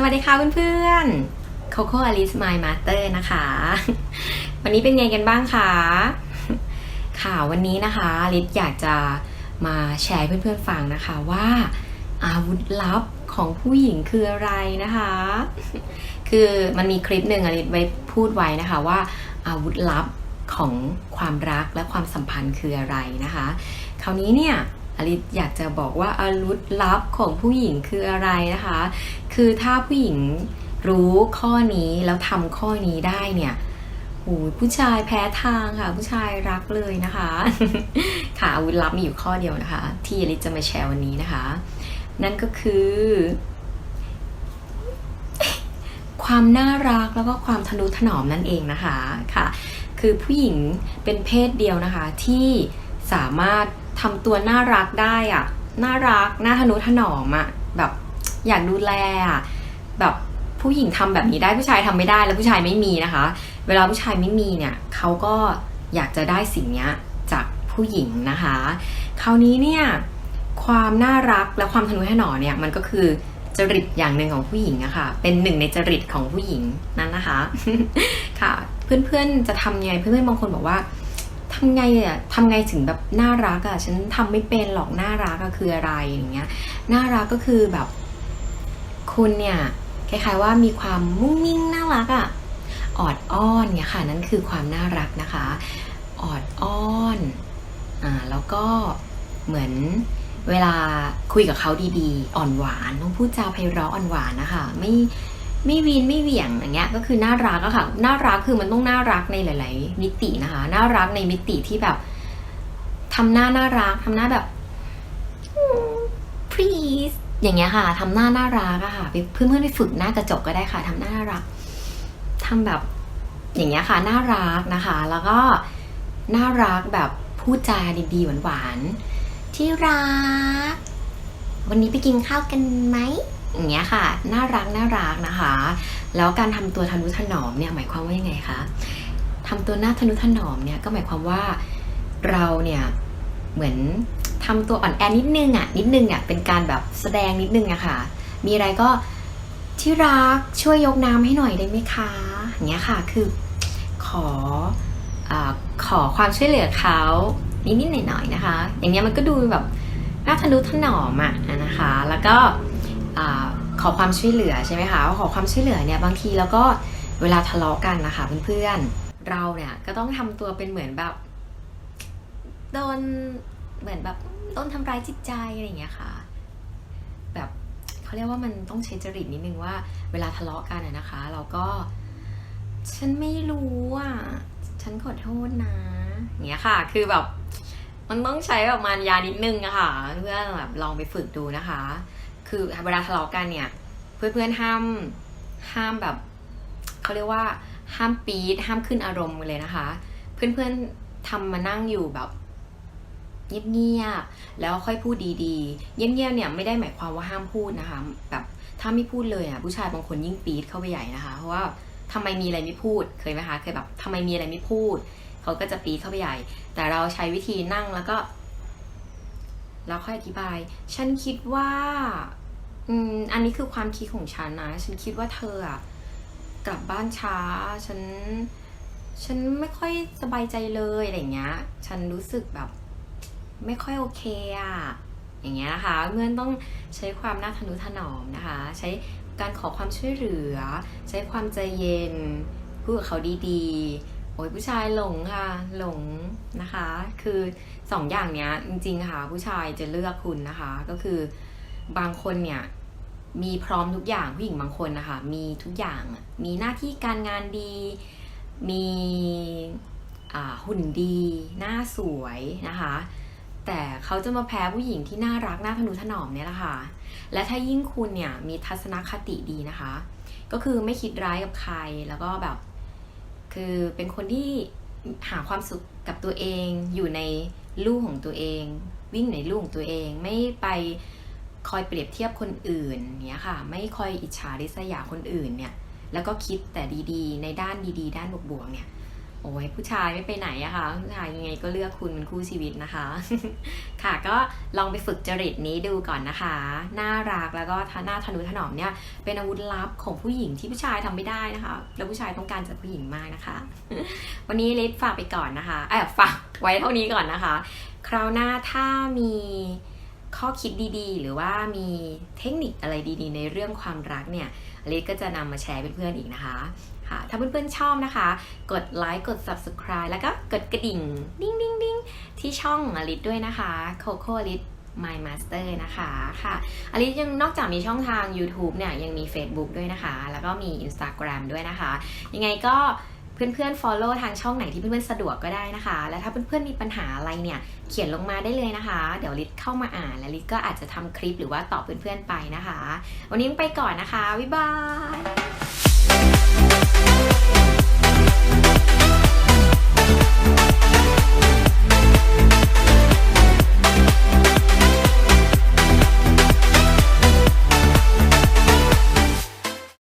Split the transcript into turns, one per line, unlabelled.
สวัสดีค่ะเพื่อนๆ Coco Alice My Master นะคะ วันนี้เป็นไงกันบ้างคะค่ะวันนี้นะคะลิศอยากจะมาแชร์เพื่อนๆฟังนะคะว่าอาวุธลับของผู้หญิงคืออะไรนะคะ คือมันมีคลิปหนึ่งอลิศไว้พูดไว้นะคะว่าอาวุธลับของความรักและความสัมพันธ์คืออะไรนะคะ คราวนี้เนี่ย อลิอยากจะบอกว่าอาวุธลับของผู้หญิงคืออะไรนะคะ คือถ้าผู้หญิงรู้ข้อนี้แล้วทำข้อนี้ได้เนี่ยโอ้ผู้ชายแพ้ทางค่ะ ผู้ชายรักเลยนะคะ ค่ะอาวุธลับมีอยู่ข้อเดียวนะคะ ที่อลิจะมาแชร์วันนี้นะคะ นั่นก็คือ ความน่ารักแล้วก็ความทนุถนอมนั่นเองนะคะค่ะ คือผู้หญิงเป็นเพศเดียวนะคะที่สามารถ ทำตัวน่ารักได้อะน่ารักน่าทนุถนอมอะแบบอยากดูแลอะแบบผู้หญิงทำแบบนี้ได้ผู้ชายทำไม่ได้แล้วผู้ชายไม่มีนะคะ เวลาผู้ชายไม่มีเนี่ยเขาก็อยากจะได้สิ่งเนี้ยจากผู้หญิงนะคะ คราวนี้เนี่ยความน่ารักและความทนุถนอมเนี่ยมันก็คือจริตอย่างหนึ่งของผู้หญิงอะค่ะ เป็นหนึ่งในจริตของผู้หญิงนั่นนะคะ ค่ะ เพื่อนๆจะทำยังไงเพื่อนๆบางคนบอกว่า ทำไงอะทำไงถึงแบบน่ารักอะฉันทำไม่เป็นหรอกน่ารักอะคืออะไรอย่างเงี้ยน่ารักก็คือแบบ คุณเนี่ยคล้ายๆว่ามีความมุ้งมิ้งน่ารักอะออดอ้อนเนี่ยค่ะนั่นคือความน่ารักนะคะออดอ้อนอ่าแล้วก็เหมือนเวลาคุยกับเขาดีๆ อ่อนหวานต้องพูดจาไพเราะอ่อนหวานนะคะไม่ ไม่วีนไม่เหวี่ยงอย่างเงี้ยก็คือน่ารักอะค่ะ น่ารักคือมันต้องน่ารักในหลาย ๆ มิตินะคะ น่ารักในมิติที่แบบทำหน้าน่ารักทำหน้าแบบ please อย่างเงี้ยค่ะทำหน้าน่ารักอะค่ะไปเพื่อนๆไปฝึกหน้ากระจกก็ได้ค่ะทำหน้าน่ารักทำแบบ อย่างเงี้ยค่ะ น่ารักนะคะ แล้วก็น่ารักแบบพูดจาดีๆหวานๆที่รัก วันนี้ไปกินข้าวกันไหม อย่างเงี้ยค่ะ น่ารักน่ารักนะคะ แล้วการทำตัวทนุถนอมเนี่ยหมายความว่ายังไงคะทำตัวหน้าทนุถนอมเนี่ยก็หมายความว่าเราเนี่ยเหมือนทำตัวอ่อนแอนิดนึงอะนิดนึงอะเป็นการแบบแสดงนิดนึงอะค่ะ มีอะไรก็ที่รักช่วยยกน้ำให้หน่อยได้ไหมคะอย่างเงี้ยค่ะคือขออขอความช่วยเหลือเขานิดๆหน่อยๆนะคะ อย่างเงี้ยมันก็ดูแบบน่าทะนุถนอมอะนะคะ แล้วก็ อขอความช่วยเหลือใช่ไหมคะขอความช่วยเหลือเนี่ยบางทีแล้วก็เวลาทะเลาะกันนะคะเพื่อนๆเราเนี่ยก็ต้องทำตัวเป็นเหมือนแบบโดนเหมือนแบบโดนทำร้ายจิตใจอะไรอย่างเงี้ยค่ะ แบบเขาเรียกว่ามันต้องใช้จริตนิดนึงว่า เวลาทะเลาะกันนะคะ เราก็ ฉันไม่รู้อะฉันขอโทษนะเงี้ยค่ะ คือแบบมันต้องใช้แบบมารยานิดนึงอะค่ะเพื่อนแบบลองไปฝึกดูนะคะ คือเวลาทะเลาะกันเนี่ย เพื่อนๆห้ามห้ามแบบเขาเรียกว่า ห้ามปี๊ดห้ามขึ้นอารมณ์เลยนะคะ เพื่อนๆทำมานั่งอยู่แบบเงียบๆแล้วค่อยพูดดีๆ เงียบๆเนี่ยไม่ได้หมายความว่าห้ามพูดนะคะ แบบถ้าไม่พูดเลยอะผู้ชายบางคนยิ่งปี๊ดเข้าไปใหญ่นะคะเพราะว่าทำไมมีอะไรไม่พูดเคยไหมคะเคยแบบทำไมมีอะไรไม่พูด เขาก็จะปี๊ดเข้าไปใหญ่ แต่เราใช้วิธีนั่งแล้วก็ แล้วค่อยอธิบาย ฉันคิดว่าอืมอันนี้คือความคิดของฉันนะ ฉันคิดว่าเธออะกลับบ้านช้า ฉัน ฉันไม่ค่อยสบายใจเลยอะไรอย่างเงี้ย ฉันรู้สึกแบบ ไม่ค่อยโอเคอะอย่างเงี้ยนะคะ เพื่อนต้องใช้ความน่าทนุถนอมนะคะ ใช้การขอความช่วยเหลือ ใช้ความใจเย็นพูดกับเขาดีๆ โอ้ยผู้ชายหลงค่ะ หลงนะคะ คือสองอย่างเนี้ยจริงๆค่ะ ผู้ชายจะเลือกคุณนะคะ ก็คือบางคนเนี่ยมีพร้อมทุกอย่างผู้หญิงบางคนนะคะ มีทุกอย่างมีหน้าที่การงานดี มีหุ่นดี หน้าสวยนะคะ แต่เขาจะมาแพ้ผู้หญิงที่น่ารักน่าทนุถนอมเนี่ยแหละค่ะ และถ้ายิ่งคุณเนี่ยมีทัศนคติดีนะคะ ก็คือไม่คิดร้ายกับใครแล้วก็แบบ คือเป็นคนที่หาความสุขกับตัวเองอยู่ในลู่ของตัวเอง วิ่งในลู่ของตัวเอง ไม่ไปคอยเปรียบเทียบคนอื่นเนี้ยค่ะ ไม่คอยอิจฉาริษยาคนอื่นเนี่ยแล้วก็คิดแต่ดีๆ ในด้านดีๆ ด้านบวกๆเนี่ย โอ้ยผู้ชายไม่ไปไหนอะคะผู้ชายยังไงก็เลือกคุณเป็นคู่ชีวิตนะคะ ค่ะก็ลองไปฝึกจริตนี้ดูก่อนนะคะน่ารักแล้วก็ท่าหน้าทะนุถนอมเนี่ยเป็นอาวุธลับของผู้หญิงที่ผู้ชายทำไม่ได้นะคะ แล้วผู้ชายต้องการจากผู้หญิงมากนะคะ วันนี้เลิศฝากไปก่อนนะคะเออฝากไว้เท่านี้ก่อนนะคะ คราวหน้าถ้ามี ข้อคิดดีๆ หรือว่ามีเทคนิคอะไรดีๆ ในเรื่องความรักเนี่ยลิศก็จะนำมาแชร์เพื่อนๆอีกนะคะค่ะถ้าเพื่อนๆชอบนะคะ กดไลค์กด subscribe แล้วก็กดกระดิ่ง ดิ้งดิ้งดิ้งที่ช่องอลิศด้วยนะคะ Coco อลิศ My Master นะคะค่ะอลิศยังนอกจากมีช่องทาง YouTube เนี่ยยังมี Facebook ด้วยนะคะ แล้วก็มี Instagram ด้วยนะคะ ยังไงก็ เพื่อนๆ follow ทางช่องไหนที่เพื่อนๆ สะดวกก็ได้นะคะ แล้วถ้าเพื่อนๆ มีปัญหาอะไรเนี่ย เขียนลงมาได้เลยนะคะ เดี๋ยวลิศเข้ามาอ่าน และลิศก็อาจจะทำคลิปหรือว่าตอบเพื่อนๆ ไปนะคะ วันนี้ไปก่อนนะคะ บ๊ายบาย